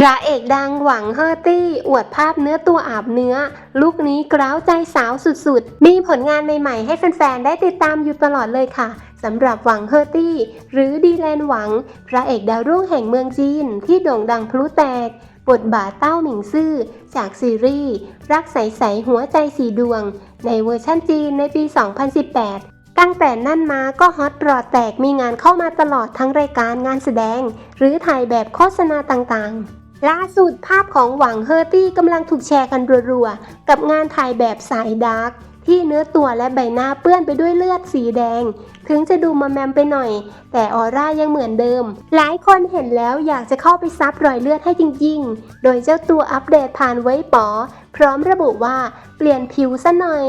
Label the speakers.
Speaker 1: พระเอกดังหวังเฮอร์ตี้ อวดภาพเนื้อตัวอาบเนื้อ ลุคนี้กร้าวใจสาวสุดๆ มีผลงานใหม่ๆ ให้แฟนๆ ได้ติดตามอยู่ตลอดเลยค่ะสำหรับหวังเฮอร์ตี้ หรือดีแลนหวัง พระเอกดาวรุ่งแห่งเมืองจีน ที่โด่งดังพลุแตก บทบาทเต้าหมิงซื่อ จากซีรีส์ รักใสๆหัวใจสีดวง ในเวอร์ชั่นจีนในปี 2018ตั้งแต่นั่นมาก็ฮอตรอแตกมีงานเข้ามาตลอดทั้งรายการงานแสดง หรือถ่ายแบบโฆษณาต่างๆ ล่าสุดภาพของหวังเฮอร์ตี้กำลังถูกแชร์กันรัวๆ กับงานถ่ายแบบสายดาร์กที่เนื้อตัวและใบหน้าเปื้อนไปด้วยเลือดสีแดง ถึงจะดูมาแมมไปหน่อย แต่ออร่ายังเหมือนเดิม หลายคนเห็นแล้วอยากจะเข้าไปซับรอยเลือดให้จริงๆ โดยเจ้าตัวอัปเดตผ่านไว้ป๋อ พร้อมระบุว่าเปลี่ยนผิวซะหน่อย